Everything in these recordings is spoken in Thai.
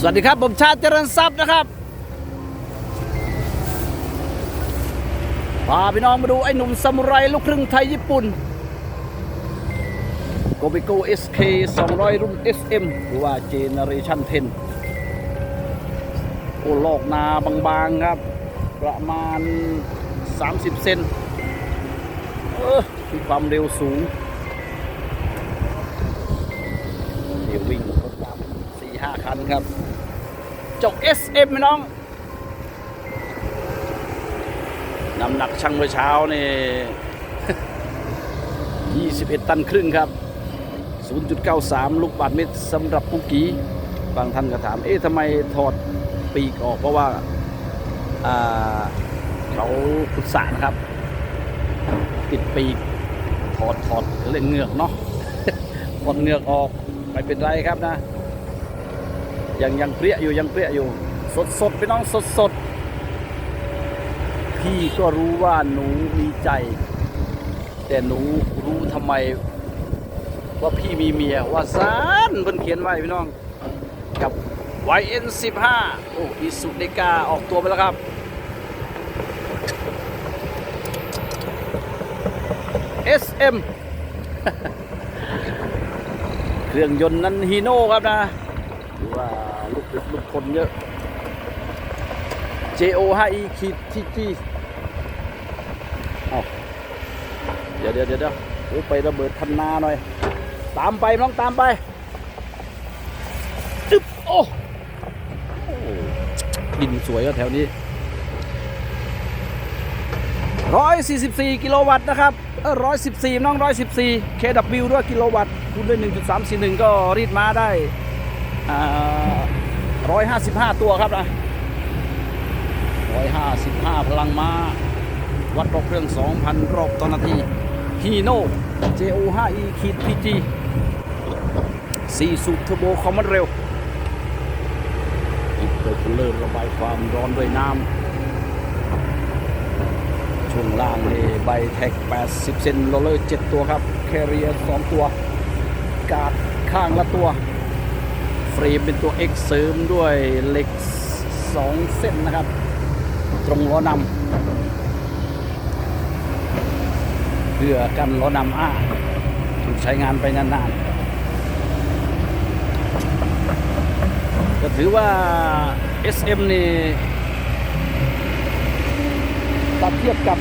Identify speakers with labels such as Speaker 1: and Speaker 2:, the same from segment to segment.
Speaker 1: สวัสดีครับ ผมชาติเจริญทรัพย์นะครับพาพี่น้องมาดูไอ้หนุ่มซามูไรลูกครึ่งไทยญี่ปุ่นโกบิโก SK 200 รุ่น SM หรือว่า Generation 10 โอ้ลอกนาบางๆครับ ประมาณ 30 เซนเออมีความเร็วสูง เดี๋ยววิ่ง ครับเจ้า SM น้องน้ำหนักช่างเมื่อเช้านี่ 21 ตันครึ่งครับ 0.93 ลูกบาทเมตรสำหรับปุกี้บางท่านก็ถาม เอ๊ะทำไมถอดปีกออกเพราะว่าเขาขุดสระนะครับปิดปีก ถอดถอดเล่นเงือกเนาะถอดเงือกออก ไม่เป็นไรครับนะ ยังยังเปรี้ยอยู่ยังเปรี้ยอยู่ สดสดไปน้องสดสดพี่ก็รู้ว่าหนูมีใจ แต่หนูรู้ทำไม ว่าพี่มีเมียว่าซานเพิ่นเขียนไว้พี่น้อง กับ YN15 โอ้อีสุเดกาออกตัวไปแล้วครับ SM เครื่องยนต์นั้นฮีโน่ครับนะ หรือว่าลูกลึกลูกคนเยอะ JO 5E ขีดที่จีเอาเดี๋ยวเดี๋ยวเดี๋ยวเดี๋ยวโอ้ไประเบิดพันนาหน่อย ตามไปน้องตามไปจึ๊บโอ้โอ้ดินสวยก็แถวนี้ 144 กิโลวัตต์นะครับเออ114 น้อง 114 KW ด้วยกิโลวัตต์คูณด้วย 1.341 ก็รีดมาได้ อ่า155ตัวครับนะ155พลังม้า วัดรอบเครื่อง2,000รอบต่อนาทีฮีโน่ JO5E ขีด PG 4สูบเทอร์โบคอมมอนเร็วอินเตอร์คูลเลอร์ระบายความร้อนด้วยน้ำ ช่วงล่างนี่ใบแท็ก 80 เซนโรเลอร์ 7 ตัวครับ แคเรียร2ตัว กาดข้างละตัว ฟรมเป็นตัว X เสริมด้วยเหล็ก 2 เส้นนะครับ ตรงล้อนำเพื่อกันล้อนำอ้าถูกใช้งานไปนานๆ ก็ถือว่า SM นี่ตัดเทียบกับ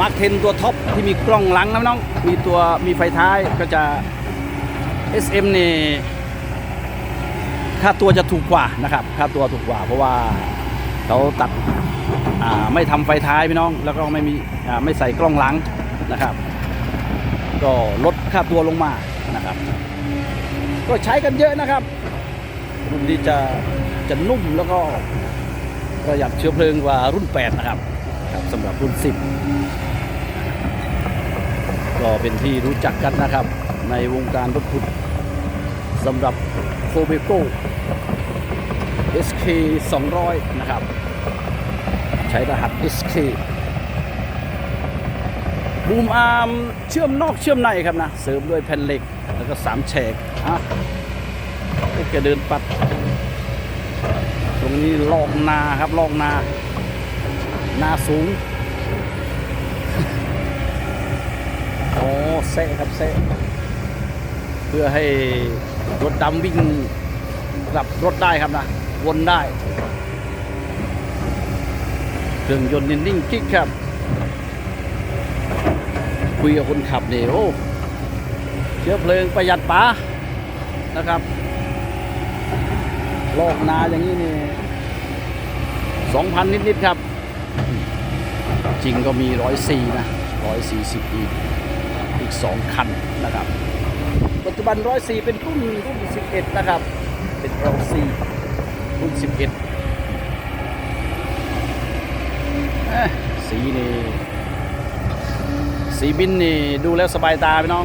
Speaker 1: มาร์คเทนตัวท็อปที่มีกล้องหลังนะน้อง มีตัวมีไฟท้ายก็จะ SM นี่ ค่าตัวจะถูกกว่านะครับค่าตัวถูกกว่า เพราะว่าเขาตัดไม่ทำไฟท้ายพี่น้อง แล้วก็ไม่มีไม่ใส่กล้องหลังนะครับ ก็ลดค่าตัวลงมานะครับ ก็ใช้กันเยอะนะครับ รุ่นนี้จะจะนุ่มแล้วก็ประหยัดเชื้อเพลิงกว่ารุ่น 8 นะครับครับสำหรับรุ่น 10 ก็เป็นที่รู้จักกันนะครับ ในวงการรถขุดสำหรับโคเบโก้ SK 200 นะครับ ใช้รหัส SK บูมอาร์มเชื่อมนอกเชื่อมในครับนะ เสริมด้วยแผ่นเหล็กแล้วก็3แฉกอะโอเคเดินปัด ตรงนี้ลอกนาครับลอกนา นาสูงโอ้เซะครับเซะเพื่อให้รถดำวิ่ง กลับรถได้ครับนะ วนได้ เครื่องยนต์นิ่งกิ๊กครับ คุยกับคนขับนี่โอ้เชื้อเพลิงประหยัดป๋านะครับลอกนาอย่างนี้นี่สองพันนิด ๆ ครับ จริงก็มีร้อยสี่นะร้อยสี่สิบอีกอีกสองคันนะครับ ปัจจุบันร้อยสี่เป็นรุ่นรุ่นสิบเอ็ดนะครับ เป็นร้อยสี่รุ่นสิบเอ็ดสีนี่ สีบินนี่ดูแล้วสบายตาพี่น้อง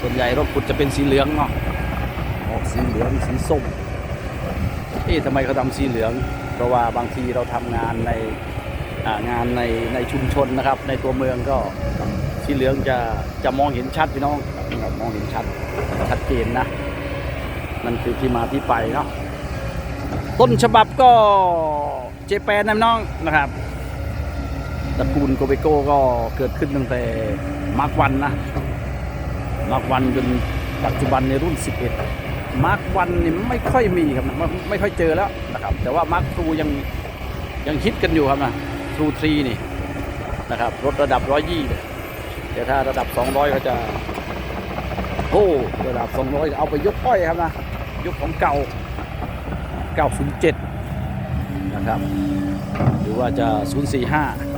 Speaker 1: ส่วนใหญ่รถขุดจะเป็นสีเหลืองเนาะออกสีเหลืองสีส้ม เอ๊ะทำไมเขาทำสีเหลือง เพราะว่าบางทีเราทำงานในงานในในชุมชนนะครับ ในตัวเมืองก็สีเหลืองจะจะมองเห็นชัดพี่น้องมองเห็นชัดชัดเจนนะ นั่นคือที่มาที่ไปเนาะต้นฉบับก็เจแปนนะน้องนะครับตระกูลโกเบโก้ก็เกิดขึ้นตั้งแต่มาร์กวันนะมาร์กวันจนปัจจุบันในรุ่น 11 มาร์กวันนี่ไม่ค่อยมีครับนะไม่ไม่ค่อยเจอแล้วนะครับแต่ว่ามาร์กทูยังยังฮิตกันอยู่ครับนะทูทรีนี่นะครับรถระดับ 120เนี่แต่ถ้าระดับ 200 ก็จะ โอ้ระดับ200เอาไปยกอ้อยครับนะยกของเก่า 907 นะครับ หรือว่าจะ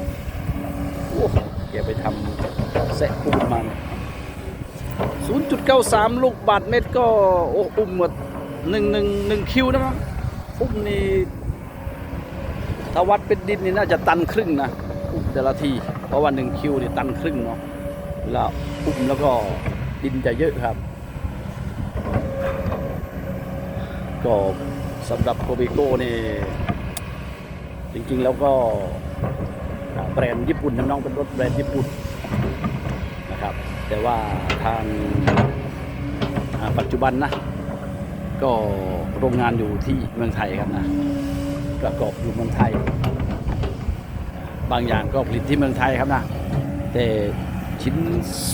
Speaker 1: 045 โอ้แกไปทำแซะปูนมาเนี่ย0.93 ลูกบาทเม็ดก็โอ้อุ้มหมดหนึ่งหนึ่งหนึ่งคิวนะมั้งอุ้มนี่ถ้าวัดเป็นดินนี่น่าจะตันครึ่งนะ อุ้มแต่ละที เพราะว่าหนึ่งคิวนี่ตันครึ่งเนาะเวลาอุ้มแล้วก็ ดินจะเยอะครับ ก็สำหรับโคบิโก้นี่จริงๆแล้วก็แบรนด์ญี่ปุ่นน้องๆเป็นรถแบรนด์ญี่ปุ่นนะครับ แต่ว่าทางอ่าปัจจุบันนะ ก็โรงงานอยู่ที่เมืองไทยครับนะประกอบอยู่เมืองไทย บางอย่างก็ผลิตที่เมืองไทยครับนะ แต่ชิ้น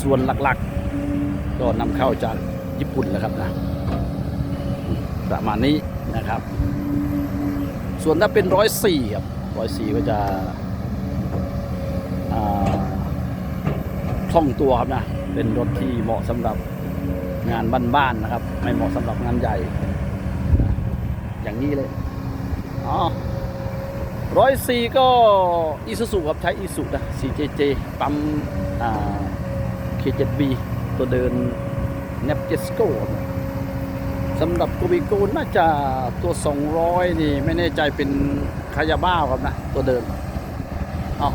Speaker 1: ส่วนหลักๆ ก็นำเข้าจากญี่ปุ่นแหละครับนะประมาณนี้นะครับ ส่วนถ้าเป็นร้อยสี่ครับร้อยสี่ก็จะคล่องตัวครับนะเป็นรถที่เหมาะสำหรับงานบ้านๆนะครับ ไม่เหมาะสำหรับงานใหญ่ อย่างนี้เลยอ๋อร้อยสี่ก็อีซูซูครับใช้อีซูนะ 4JJ ปั๊มอ่า K7B ตัวเดิน n e p j e s c o สำหรับโกบิโกน่าจะตัว 200 นี่ไม่แน่ใจเป็นคายาบ้าครับนะ ตัวเดินเอา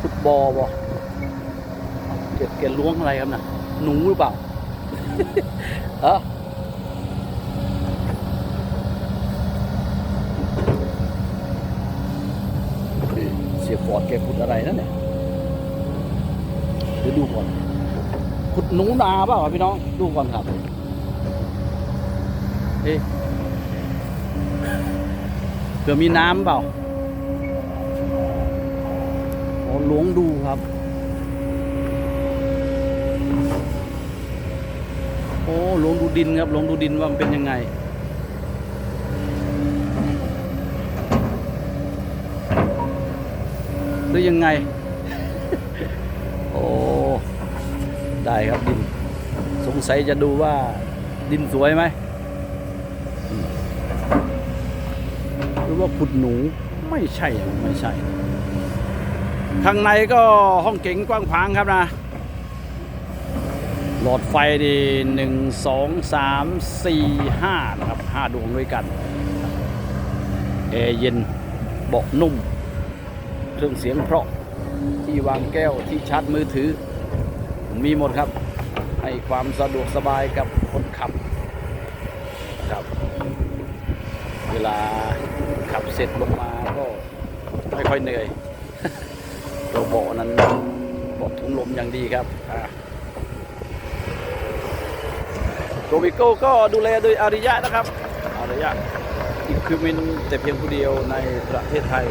Speaker 1: ฟุตบอลบอเก็บเกลล้วงอะไรครับนะหนูหรือเปล่าฮะเสียฟอร์ดแกขุดอะไรนั่นเนี่ยเดี๋ยวดูก่อน ขุดหนูนาเปล่าพี่น้องดูก่อนครับเอ๊ะเผื่อมีน้ำเปล่าอ๋อหลวงดูครับ โอ้หลวงดูดินครับหลวงดูดินว่ามันเป็นยังไงหรือยังไง โอ้ ได้ครับดิน สงสัยจะดูว่าดินสวยไหมหรือว่าขุดหนูไม่ใช่ไม่ใช่ ข้างในก็ห้องเก๋งกว้างขวางครับนะ หลอดไฟดีหนึ่งสองสามสี่ห้านะครับห้าดวงด้วยกันแอร์เย็นเบาะนุ่ม เครื่องเสียงเพราะที่วางแก้วที่ชาร์จมือถือ มีหมดครับ ให้ความสะดวกสบายกับคนขับนะครับ เวลาขับเสร็จลงมาก็ไม่ค่อยเหนื่อยตัวเบาะนั้นเบาะถุงลมอย่างดีครับโรบิโก้ก็ดูแลโดยอาริยะนะครับ อาริยะอีกคือมินแต่เพียงผู้เดียวในประเทศไทย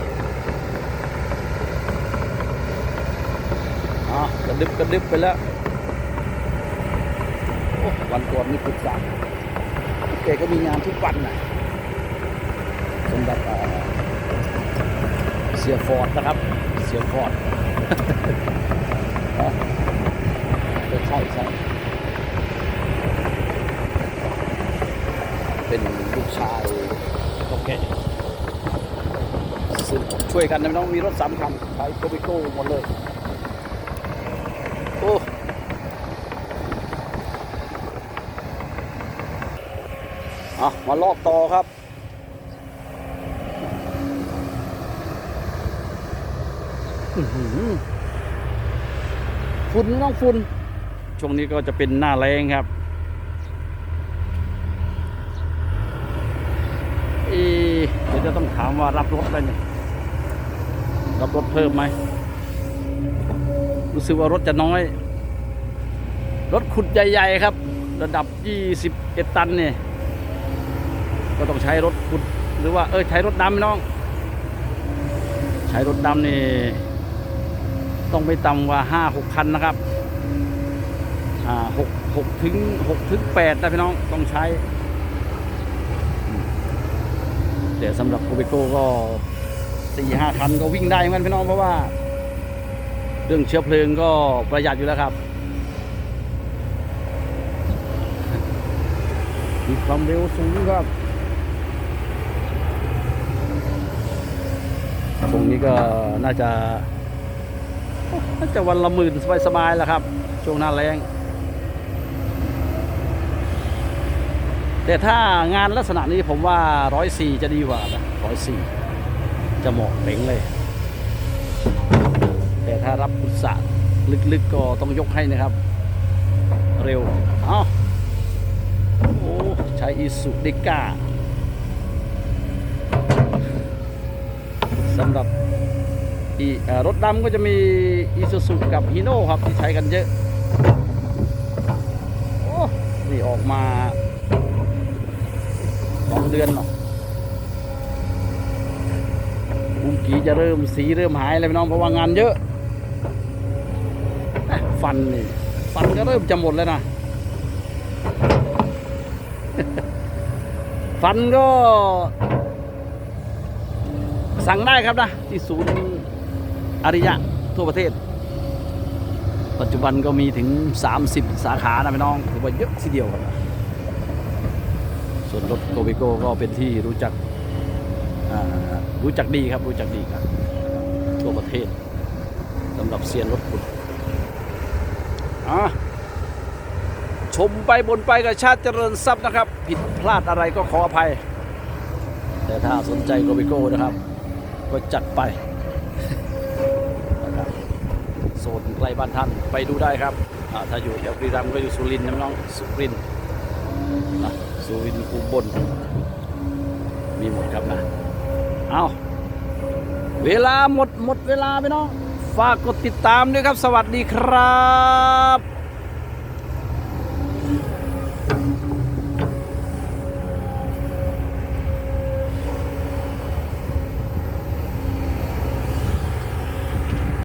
Speaker 1: อะกระดึบกระดึบไปแล้ว วันก่อนมีปรึกษาแกก็มีงานทุกวันนะสำหรับเอ่อเสียฟอร์ดนะครับ เสียฟอร์ดเนาะเออใช่ใช่เป็นลูกชายโอเคช่วยกันนะน้องมีรถสามคันใช้โกบิโก้หมดเลย โอ้ อะมาลอกต่อครับฝุ่นน้องฝุ่นช่วงนี้ก็จะเป็นหน้าแรงครับเอเดี๋ยวจะต้องถามว่ารับรถอะไรเนี่ยรับรถเพิ่มไหม รู้สึกว่ารถจะน้อย รถขุดใหญ่ ๆ ครับ ระดับ 21 ตันเนี่ย ก็ต้องใช้รถขุดหรือว่าเออใช้รถดำพี่น้อง ใช้รถดำนี่ ต้องไม่ต่ำกว่าห้าหกคันนะครับอ่าหกหกถึงหกถึงแปดนะพี่น้องต้องใช้ แต่สำหรับโกเบโก้ก็สี่ห้าคันก็วิ่งได้เหมือนกันพี่น้องเพราะว่า เรื่องเชื้อเพลิงก็ประหยัดอยู่แล้วครับมีความเร็วสูงครับ ตรงนี้ก็น่าจะน่าจะวันละหมื่นสบายๆแหละครับ ช่วงหน้าแรงแต่ถ้างานลักษณะนี้ผมว่าร้อยสี่จะดีกว่านะร้อยสี่จะเหมาะเป่งเลย แต่ถ้ารับอุตสาหลึกๆก็ต้องยกให้นะครับ เร็ว เอ้าโอ้ใช้อีสุเดก้า สำหรับรถดำก็จะมีอีซูซุกับฮีโน่ครับที่ใช้กันเยอะโอ้นี่ออกมาสองเดือนเนาะบุมกีจะเริ่มสีเริ่มหายแล้วพี่น้องเพราะว่างานเยอะ ฟันนี่ ฟันก็เริ่มจะหมดแล้วนะ ฟันก็ สั่งได้ครับนะ ที่ศูนย์อริยะทั่วประเทศ ปัจจุบันก็มีถึง 30 สาขานะพี่น้องถือว่าเยอะทีเดียวครับนะส่วนรถโกเบโก้ก็เป็นที่รู้จักรู้จักดีครับรู้จักดีครับทั่วประเทศสำหรับเซียนรถขุดอะชมไปบนไปกับชาติเจริญทรัพย์นะครับ ผิดพลาดอะไรก็ขออภัย แต่ถ้าสนใจโกบิโก้นะครับ ก็จัดไปนะครับโซนใกล้บ้านท่านไปดูได้ครับถ้าอยู่แถวบุรีรัมย์ก็อยู่สุรินทร์นะน้องสุรินทร์นะสุรินทร์อุบลมีหมดครับนะเอาเวลาหมดหมดเวลาไปน้องฝากกดติดตามด้วยครับ สวัสดีครับ